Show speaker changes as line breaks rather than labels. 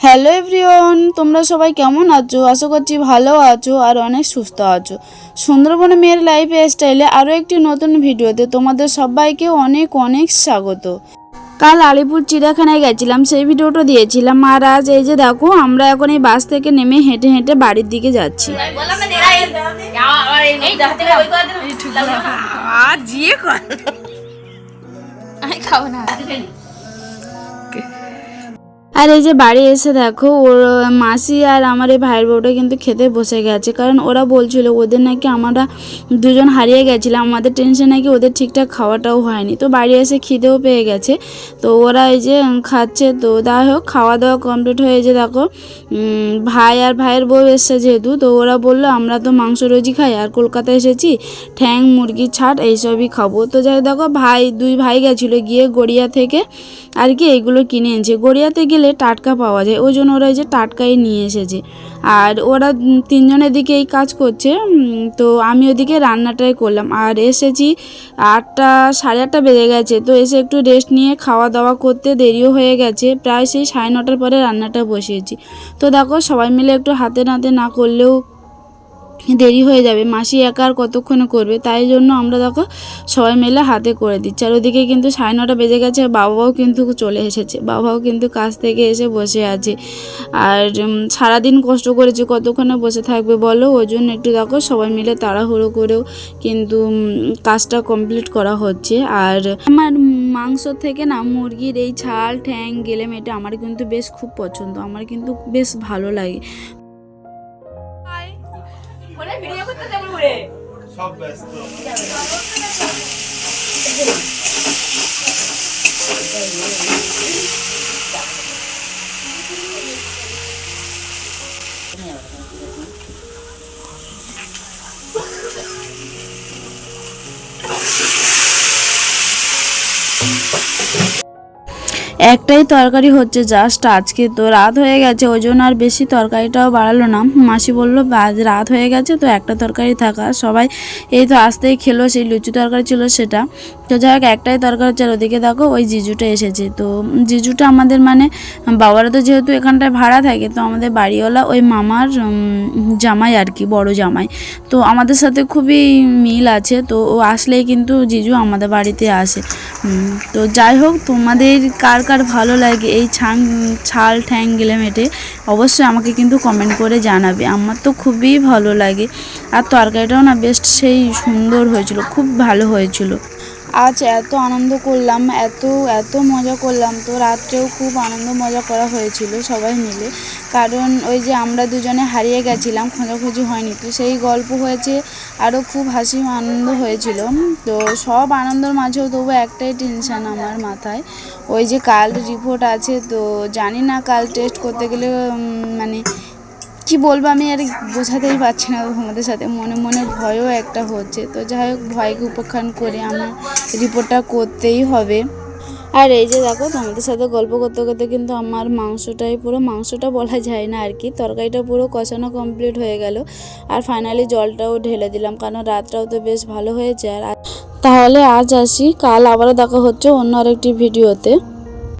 Hello everyone তোমরা সবাই কেমন আছো? আশা করছি ভালো আছো আর অনেক সুস্থ আছো। সুন্দরবন মেয়ের লাইফ স্টাইলে আরও একটি নতুন ভিডিওতে তোমাদের সবাইকে অনেক অনেক স্বাগত। কাল আলিপুর চিড়িয়াখানায় গেছিলাম সেই ভিডিওটা দিয়েছিলাম। আর আজ এই যে দেখো আমরা এখন এই বাস থেকে নেমে হেঁটে হেঁটে বাড়ির দিকে যাচ্ছি।
খাব না।
আর এই যে বাড়ি এসে দেখো, ওর মাসি আর আমার এই ভাইয়ের বউটা কিন্তু খেতে বসে গেছে। কারণ ওরা বলছিল ওদের নাকি আমরা দুজন হারিয়ে গেছিলাম, আমাদের টেনশন নাকি ওদের ঠিকঠাক খাওয়াটাও হয়নি। তো বাড়ি এসে খিদেও পেয়ে গেছে। তো ওরা এই যে খাচ্ছে, তো যাই হোক খাওয়া দাওয়া কমপ্লিট হয়ে যে দেখো ভাই আর ভাইয়ের বউ এসছে যেহেতু, তো ওরা বলল, আমরা তো মাংস রোজই খাই, আর কলকাতায় এসেছি, ঠ্যাং, মুরগি, ছাট, এইসবই খাব। তো যাই দেখো, ভাই, দুই ভাই গেছিল গিয়ে গড়িয়া থেকে, আর কি এইগুলো কিনে এনেছে। গড়িয়াতে গেলে টাটকা পাওয়া যায়। ওই জন্য ওরা এই যে টাটকাই নিয়ে এসেছে। আর ওরা তিনজনের দিকে এই কাজ করছে তো আমি ওদিকে রান্নাটাই করলাম। আর এসেছি আটটা, সাড়ে আটটা বেজে গেছে, তো এসে একটু রেস্ট নিয়ে খাওয়া দাওয়া করতে দেরিও হয়ে গেছে। প্রায় সেই সাড়ে নটার পরে রান্নাটা বসিয়েছি। তো দেখো সবাই মিলে একটু হাতে নাতে না করলেও দেরি হয়ে যাবে, মাসি একা আর কতক্ষণে করবে? তাই জন্য আমরা দেখো সবাই মিলে হাতে করে দিচ্ছি। আর ওদিকে কিন্তু সাড়ে নটা বেজে গেছে বাবাও কিন্তু চলে এসেছে। বাবাও কিন্তু কাজ থেকে এসে বসে আছে। আর সারাদিন কষ্ট করেছে কতক্ষণে বসে থাকবে বলো? ওই জন্য একটু দেখো, সবাই মিলে তাড়াহুড়ো করেও কিন্তু কাজটা কমপ্লিট করা হচ্ছে। আর আমার মাংস থেকে না মুরগির এই ছাল ঠ্যাং গেলেম এটা আমার কিন্তু বেশ খুব পছন্দ। আমার কিন্তু বেশ ভালো লাগে।
সব ব্যস্ত।
একটাই তরকারি হচ্ছে জাস্ট আজকে তো রাত হয়ে গেছে, ওই আর বেশি তরকারিটাও বাড়ালো না। মাসি বলল, আজ রাত হয়ে গেছে, তো একটা তরকারি থাকা। সবাই এই তো আসতেই খেলো, সেই লুচি তরকারি ছিল সেটা। তো যাই হোক, একটাই তরকারি হচ্ছে ওদিকে দেখো ওই জিজুটা এসেছে। তো জিজুটা আমাদের মানে বাবারা তো যেহেতু এখানটায় ভাড়া থাকে, তো আমাদের বাড়িওয়ালা ওই মামার জামাই আর কি, বড় জামাই। তো আমাদের সাথে খুবই মিল আছে, তো ও আসলেই কিন্তু জিজু আমাদের বাড়িতে আসে। তো যাই হোক, তোমাদের কার কার ভালো লাগে এই ছাং ছাল ঠ্যাং গেলে মেটে, অবশ্যই আমাকে কিন্তু কমেন্ট করে জানাবে। আমার তো খুবই ভালো লাগে। আর তরকারিটাও না বেস্ট সেই সুন্দর হয়েছিল, খুব ভালো হয়েছিল। আজ এত আনন্দ করলাম, এত এত মজা করলাম তো রাত্রেও খুব আনন্দ মজা করা হয়েছিল সবাই মিলে। কারণ ওই যে আমরা দুজনে হারিয়ে গেছিলাম, খোঁজাখুঁজি হয়নি। তো সেই গল্প হয়েছে, আরও খুব হাসি আনন্দ হয়েছিল। তো সব আনন্দের মাঝেও তবু একটাই টেনশান আমার মাথায়। ওই যে কাল রিপোর্ট আছে, তো জানি না কাল টেস্ট করতে গেলে মানে কি বলব, আমি আর বোঝাতেই পারছি না তোমাদের সাথে। মনে মনে ভয়ও একটা হচ্ছে। তো যাই হোক, ভয়কে উপেক্ষণ করে আমার রিপোর্টটা করতেই হবে। আর এই যে দেখো, তোমাদের সাথে গল্প করতে করতে কিন্তু আমার মাংসটাই পুরো, মাংসটা বলা যায় না আর কি। তরকারিটা পুরো কষানো কমপ্লিট হয়ে গেল। আর ফাইনালি জলটাও ঢেলে দিলাম, কারণ রাতটাও তো বেশ ভালো হয়েছে। আর তাহলে আজ আসি, কাল আবারও দেখা হচ্ছে অন্য আরেকটি ভিডিওতে